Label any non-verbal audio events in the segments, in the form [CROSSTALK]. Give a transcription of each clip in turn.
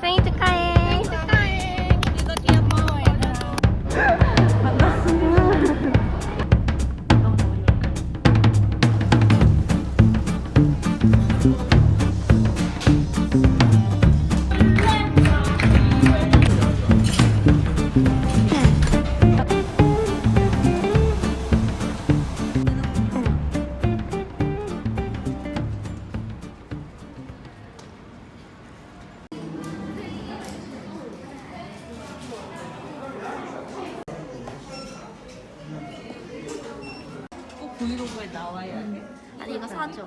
생일 축하해. 브이로그에 나와야 해. 아니 이거 사줘.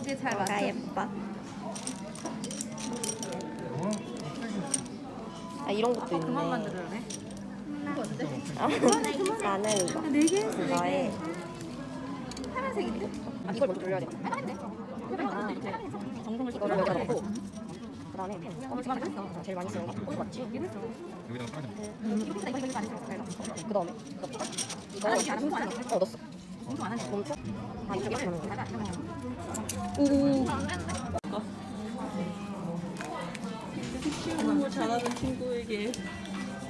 이제 잘아 예뻐. 아 이런 것도 있네. 그만 만들어내. 아, 나는 이거. 네개 너의. 파란색인데? 아 이걸 먼저 돌려야 돼. 정성을 이거를 여기다 넣고. 그다음에 펜. 검은 시간에 어, 제일 많이 쓰는 거. 맞지? 여기다가 깔아줘. 그다음에 이거 이거 어 넣었어. 멈춰. 아 이쪽에 하는 거. 걸 잘하는 친구에게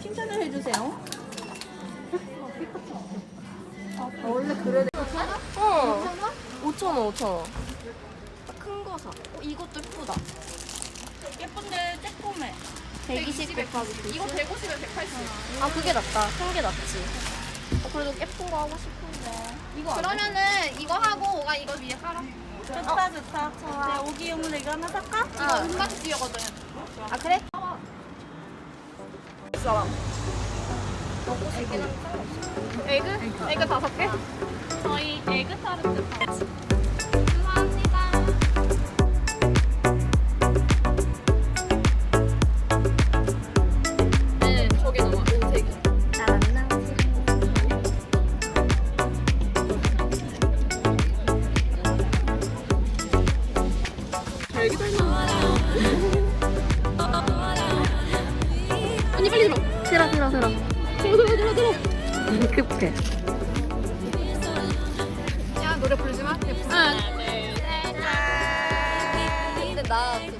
칭찬을 해주세요. 원래 그래. 어. 5천 원, 5천 원. 큰 거 사. 어, 이것도 예쁘다. 예쁜데 쬐꼬매. 120 곱하기 90. 이거 150에 180. 아 그게 낫다. 큰 게 낫지. 어, 그래도 예쁜 거 하고 싶은데. 이거 안? 그러면은 이거 하고 오가 이거 위에 깔아. 좋다 좋다. 좋아. 오기 용으로 이거 하나 살까? 이거 음악 지어거든. 아 그래? 에그? 에그 다섯 개? 저희 에그 타르트 언니 빨리 들어. 들어 들어 들어. 들어 들어 들어 들어. 급해. 야 노래 부르지 마. 예쁘. 응. 근데 나 그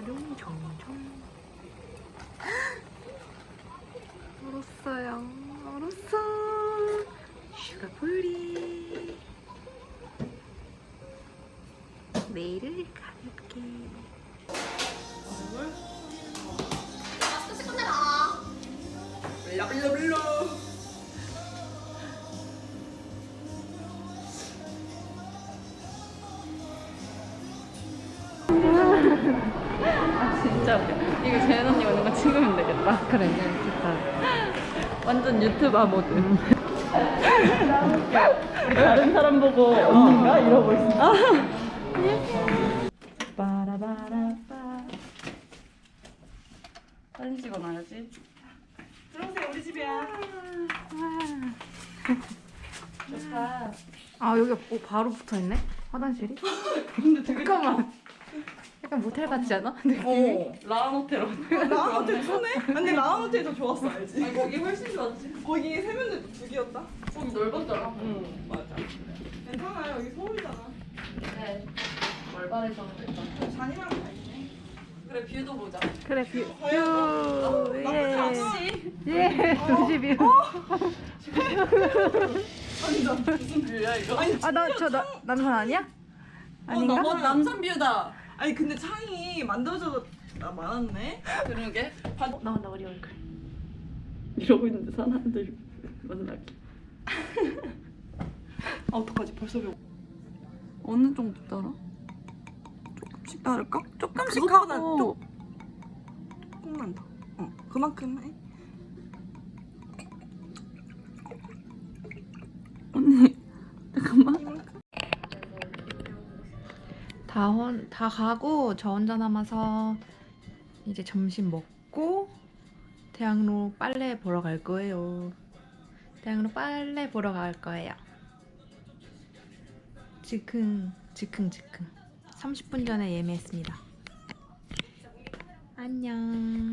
활용 정정. 얼었어요. 얼었어. 슈가풀리. 내일을 가볍게. [LAUGHS] 진짜 웃겨. 이거 재현 언니 오는 거 찍으면 되겠다. 그래, 좋다. 완전 유튜버 모드. 우리 다른 사람 보고 언니가 이러고 있어. 빠라바라빠. 사진 찍어놔야지. 들어오세요, 우리 집이야. 좋다. 아 여기 어, 바로 붙어 있네. 화장실이? [LAUGHS] 근데 되게 잠깐만. 약간 모텔 같지 않아? 어, 라운 호텔. 라운 호텔 좋네? 근데 라운 호텔이 더 좋았어 알지? 아니, 거기 훨씬 좋았지. 거기 세면대 두 개였다? 거기 넓었잖아. 응 맞아 괜찮아 여기 서울이잖아 네. 일단. 잔이랑 다 있네 그래, 뷰도 보자. 그래 뷰. 어, 뷰. 나쁘지 않아 역시. 예. 도시 뷰. 아니 나 무슨 뷰야, 이거? 아니 아나저나 남산 아니야? 아닌가? 어, 남산 뷰다. 아니 근데 창이 만들어져도 아, 많았네 그러게. 어, 나온다 우리 얼굴. 이러고 있는데 사람들 만나기. [LAUGHS] 아 어떡하지 벌써 배고 어느 정도 따라? 조금씩 따를까? 조금씩 하고 조금만 더. 어, 그만큼 해. 언니 잠깐만 다, 혼, 다 가고 저 혼자 남아서 이제 점심 먹고 대학로 빨래 보러 갈 거예요. 대학로 빨래 보러 갈 거예요. 즉흥 즉흥 즉흥. 30분 전에 예매했습니다. 안녕